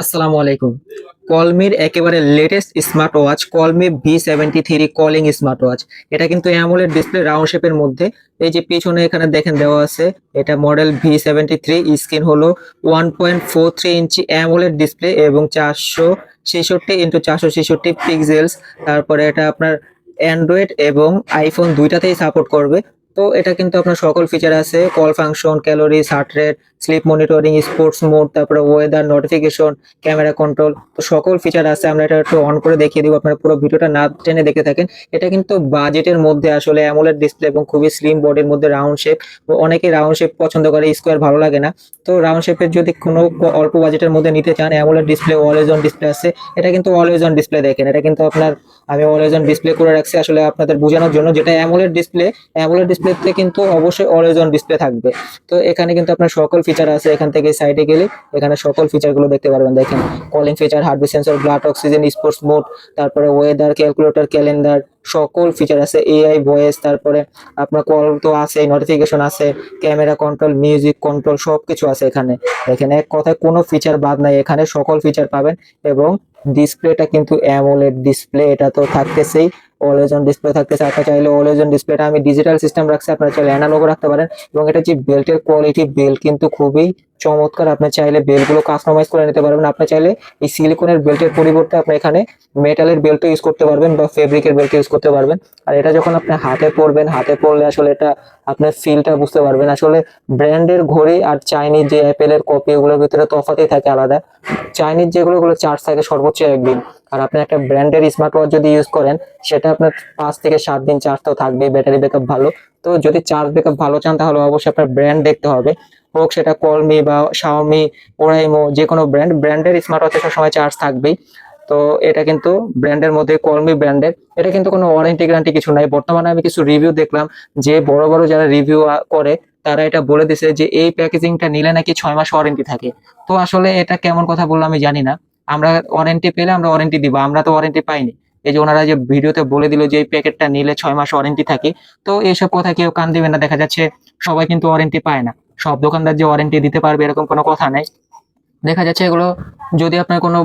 আসসালামু আলাইকুম। কলমির একেবারে latest smart watch Colmi V seventy three calling smart watch এটা কিন্তু অ্যামোলেড ডিসপ্লে রাউন্ড শেপের মধ্যে। এই যে পিছনে এখানে দেখেন দেওয়া আছে, এটা model V seventy three screen হলো one point four three inch AMOLED display এবং চারশো ছেষট্টি ইন্টু চারশো ছেষট্টি পিক্সেলস তারপরে এটা আপনার অ্যান্ড্রয়েড এবং আইফোন দুইটাতেই সাপোর্ট করবে। তো এটা কিন্তু আপনার সকল ফিচার আছে call function calories heart rate sleep monitoring sports mode তারপরে ওয়েদার নোটিফিকেশন ক্যামেরা কন্ট্রোল তো সকল ফিচার আছে, আমরা এটা একটু অন করে দেখিয়ে দিব, আপনারা পুরো ভিডিওটা না টেনে দেখে থাকেন। এটা কিন্তু বাজেটের মধ্যে আসলে অ্যামোলেড ডিসপ্লে এবং খুবই স্লিম বডির মধ্যে রাউন্ড শেপ অনেকে রাউন্ড শেপ পছন্দ করে স্কোয়ার ভালো লাগে না। তো রাউন্ড শেপের যদি কোনো অল্প বাজেটের মধ্যে নিতে চান AMOLED display always on display আছে, এটা কিন্তু অলওয়েজ অন ডিসপ্লে দেখেন, এটা কিন্তু আপনার, আমি অলওয়েজ অন ডিসপ্লে করে রাখছি আসলে আপনাদের বোঝানোর জন্য, যেটা অ্যামোলেড ডিসপ্লে অ্যামোলেড ডিসপ্লেতে কিন্তু অবশ্যই অলওয়েজ অন ডিসপ্লে থাকবে। তো এখানে কিন্তু আপনার সকল ফিচার আছে, এখান থেকে সাইডে গেলে এখানে সকল ফিচারগুলো দেখতে পারবেন। দেখেন calling feature heartbeat sensor blood oxygen sports mode তারপরে ওয়েদার ক্যালকুলেটর ক্যালেন্ডার সকল ফিচার আছে। এআই ভয়েস তারপরে আপনার কল তো আছে নোটিফিকেশন আছে ক্যামেরা কন্ট্রোল মিউজিক কন্ট্রোল সবকিছু আছে এখানে। দেখেন, এক কথায় কোনো ফিচার বাদ নাই, এখানে সকল ফিচার পাবেন এবং ডিসপ্লেটা কিন্তু অ্যামোলেড ডিসপ্লে এটা তো থাকতেছেই। অলওয়েজ অন ডিসপ্লে থাকতেছে আপনারা চাইলে অলওয়েজ অন ডিসপ্লেটা আমি ডিজিটাল সিস্টেম রাখছি, আপনারা চাইলে অ্যানালগও রাখতে পারেন। এবং এটা যে বেল্টের কোয়ালিটি বেল্ট কিন্তু খুবই চমৎকার, আপনি চাইলে বেল্টগুলো কাস্টমাইজ করে নিতে পারবেন। আপনি চাইলে এই সিলিকনের বেল্টের পরিবর্তে আপনি এখানে মেটালের বেল্টও ইউজ করতে পারবেন বা ফেব্রিকের বেল্ট ইউজ করতে পারবেন। আর এটা যখন আপনি হাতে পরবেন, হাতে পরলে আসলে এটা আপনার ফিলটা বুঝতে পারবেন। আসলে ব্র্যান্ডের ঘড়ি আর চাইনিজ যে অ্যাপেলের কপি ওগুলোর ভিতরে তফাতই থাকে আলাদা। চাইনিজ যেগুলো ওগুলো চার্জ থাকে সর্বোচ্চ একদিন। আর আপনি একটা ব্র্যান্ডের স্মার্ট ওয়াচ যদি ইউজ করেন, সেটা আপনার পাঁচ থেকে সাত দিন চার্জ তো থাকবে ব্যাটারি ব্যাকআপ ভালো। তো যদি চার্জ ব্যাকআপ ভালো চান, তাহলে অবশ্যই আপনার ব্র্যান্ড দেখতে হবে। হোক সেটা কলমি বা শাওমি ওরাইমো যে কোনো ব্র্যান্ড ব্র্যান্ডের স্মার্ট ওয়াচে সবসময় চার্জ থাকবেই। তো এটা কিন্তু ব্র্যান্ডের মধ্যে কলমি ব্র্যান্ডের এটা কিন্তু কোনো ওয়ারেন্টি গ্যারান্টি কিছু নাই। বর্তমানে আমি কিছু রিভিউ দেখলাম যে বড় বড় যারা রিভিউ করে, তারা এটা বলে দিছে যে এই প্যাকেজিংটা নিলে নাকি ছয় মাস ওয়ারেন্টি থাকে। তো আসলে এটা কেমন কথা বলল আমি জানি না। আমরা ওয়ারেন্টি পেলে আমরা ওয়ারেন্টি দিব, আমরা তো ওয়ারেন্টি পাইনি। এই যে ওনারা যে ভিডিওতে বলে দিল যে এই প্যাকেটটা নিলে ছয় মাস ওয়ারেন্টি থাকে, তো এইসব কথা কেউ কান দিবে না, দেখা যাচ্ছে সবাই কিন্তু ওয়ারেন্টি পায় না। সব দোকানদার যে ওয়ারেন্টি দিতে পারবে এরকম কোনো কথা নেই। দেখা যাচ্ছে এগুলো যদি আপনার কোনো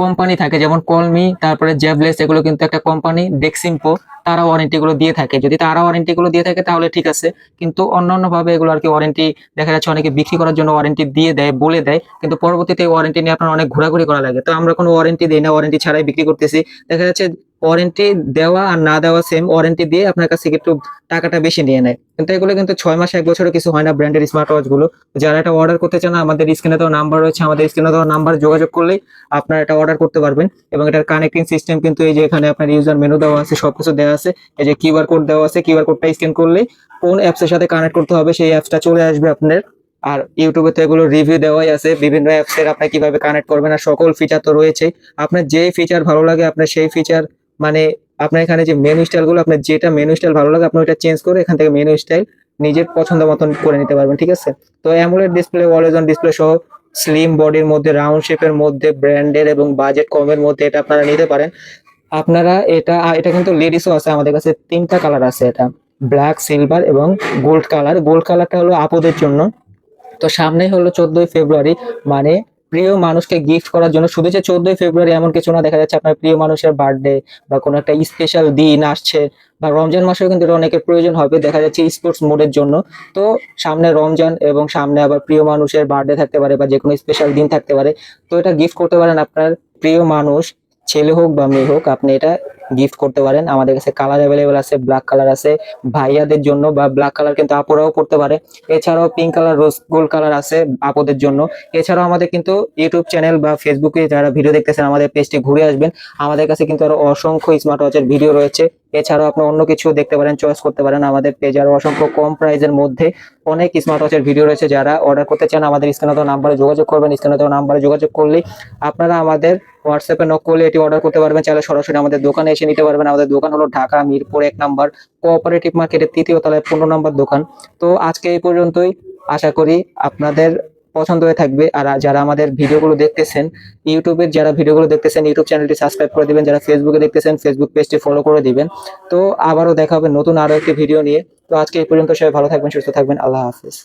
কোম্পানি থাকে, যেমন কলমি তারপরে জেবলেস এগুলো কিন্তু একটা কোম্পানি ডেক্সিমপো তারা ওয়ারেন্টি গুলো দিয়ে থাকে। যদি তারা ওয়ারেন্টি গুলো দিয়ে থাকে, তাহলে ঠিক আছে। কিন্তু অন্যান্য ভাবে এগুলো আর কি ওয়ারেন্টি দেখা যাচ্ছে অনেকে বিক্রি করার জন্য ওয়ারেন্টি দিয়ে দেয়, বলে দেয়। কিন্তু পরবর্তীতে ওয়ারেন্টি নিয়ে আপনার অনেক ঘোরাঘুরি করা লাগে। তো আমরা কোনো ওয়ারেন্টি দিই না ওয়ারেন্টি ছাড়াই বিক্রি করতেছি। দেখা যাচ্ছে ওয়ারেন্টি দেওয়া আর না দেওয়া সেম ওয়ারেন্টি দিয়ে আপনার কাছে একটু টাকাটা বেশি নিয়ে নেয়। কিন্তু এগুলো কিন্তু ছয় মাস, এক বছরও কিছু হয় না ব্র্যান্ডের স্মার্ট ওয়াচগুলো। যারা এটা অর্ডার করতে চান, আমাদের স্ক্রিনে দেওয়া নাম্বার রয়েছে, আমাদের স্ক্রিনে দেওয়া নাম্বার যোগাযোগ করলেই আপনারা এটা অর্ডার করতে পারবেন। এবং এটার কানেক্টিং সিস্টেম কিন্তু এই যে এখানে আপনার ইউজার মেনু দেওয়া আছে, সবকিছু দেওয়া আছে, এই যে কিউআর কোড দেওয়া আছে কিউআর কোডটা স্ক্যান করলে কোন অ্যাপস এর সাথে কানেক্ট করতে হবে, সেই অ্যাপসটা চলে আসবে আপনার। আর ইউটিউবে তো এগুলো রিভিউ দেওয়াই আছে, বিভিন্ন অ্যাপস এর আপনি কীভাবে কানেক্ট করবেন, আর সকল ফিচার তো রয়েছে আপনার যে ফিচার ভালো লাগে, আপনার সেই ফিচার মানে আপনার এখানে যে মেনু স্টাইলগুলো, আপনার যেটা মেনু স্টাইল ভালো লাগে, আপনি ওটা চেঞ্জ করে এখান থেকে মেনু স্টাইল নিজের পছন্দ মতন করে নিতে পারবেন, ঠিক আছে? তো AMOLED display always on display সহ স্লিম বডির মধ্যে রাউন্ড শেপের মধ্যে ব্র্যান্ডের এবং বাজেট কমের মধ্যে এটা আপনারা নিতে পারেন। আপনারা এটা এটা কিন্তু লেডিসও আছে, আমাদের কাছে তিনটা কালার আছে এটা। ব্ল্যাক সিলভার এবং গোল্ড কালার গোল্ড কালারটা হলো আপুদের জন্য। তো সামনে হলো চোদ্দই ফেব্রুয়ারি মানে প্রিয় মানুষকে গিফট করার জন্য শুধু যে চোদ্দই ফেব্রুয়ারি এমন কিছু না, দেখা যাচ্ছে আপনার প্রিয় মানুষের বার্থডে বা কোনো একটা স্পেশাল দিন আসছে বা রমজান মাসেও কিন্তু অনেকের প্রয়োজন হবে, দেখা যাচ্ছে স্পোর্টস মোডের জন্য। তো সামনে রমজান এবং সামনে আবার প্রিয় মানুষের বার্থডে থাকতে পারে বা যে কোনো স্পেশাল দিন থাকতে পারে। তো এটা গিফট করতে পারেন আপনার প্রিয় মানুষ, ছেলে হোক বা মেয়ে হোক, আপনি এটা গিফট করতে পারেন। আমাদের কাছে কালার অ্যাভেলেবেল আছে ব্ল্যাক কালার আছে। ভাইয়াদের জন্য বা ব্ল্যাক কালার কিন্তু আপুরাও করতে পারে। এছাড়াও pink colour rose gold colour আছে আপুদের জন্য। এছাড়াও আমাদের কিন্তু ইউটিউব চ্যানেল বা ফেসবুকে যারা ভিডিও দেখতেছেন, আমাদের পেজটি ঘুরে আসবেন। আমাদের কাছে কিন্তু আরও অসংখ্য স্মার্ট ওয়াচের ভিডিও রয়েছে। এছাড়াও আপনি অন্য কিছু দেখতে পারেন চয়েস করতে পারেন। আমাদের পেজে আরও অসংখ্য কম প্রাইজের মধ্যে অনেক স্মার্ট ওয়াচের ভিডিও রয়েছে। যারা অর্ডার করতে চান, আমাদের স্ক্রিনে দেওয়া নাম্বারে যোগাযোগ করবেন। স্ক্রিনে দেওয়া নাম্বারে যোগাযোগ করলেই আপনারা আমাদের হোয়াটসঅ্যাপে নক করলে এটি অর্ডার করতে পারবেন। চাইলে সরাসরি আমাদের দোকানে এসে নিতে পারবেন। আমাদের দোকান হলো ঢাকা, মিরপুর, এক নাম্বার। কোঅপারেটিভ মার্কেটের তৃতীয় তলায় পনেরো নম্বর দোকান। তো আজকে এই পর্যন্তই। আশা করি আপনাদের পছন্দ হয়ে থাকবে। আর যারা আমাদের ভিডিওগুলো দেখতেছেন ইউটিউবের যারা ভিডিওগুলো দেখতেছেন ইউটিউব চ্যানেলটি সাবস্ক্রাইব করে দিবেন। যারা ফেসবুকে দেখতেছেন ফেসবুক পেজটি ফলো করে দিবেন। তো আবারও দেখা হবে নতুন আরও একটি ভিডিও নিয়ে। তো আজকে এই পর্যন্ত সবাই ভালো থাকবেন, সুস্থ থাকবেন। আল্লাহ হাফিজ।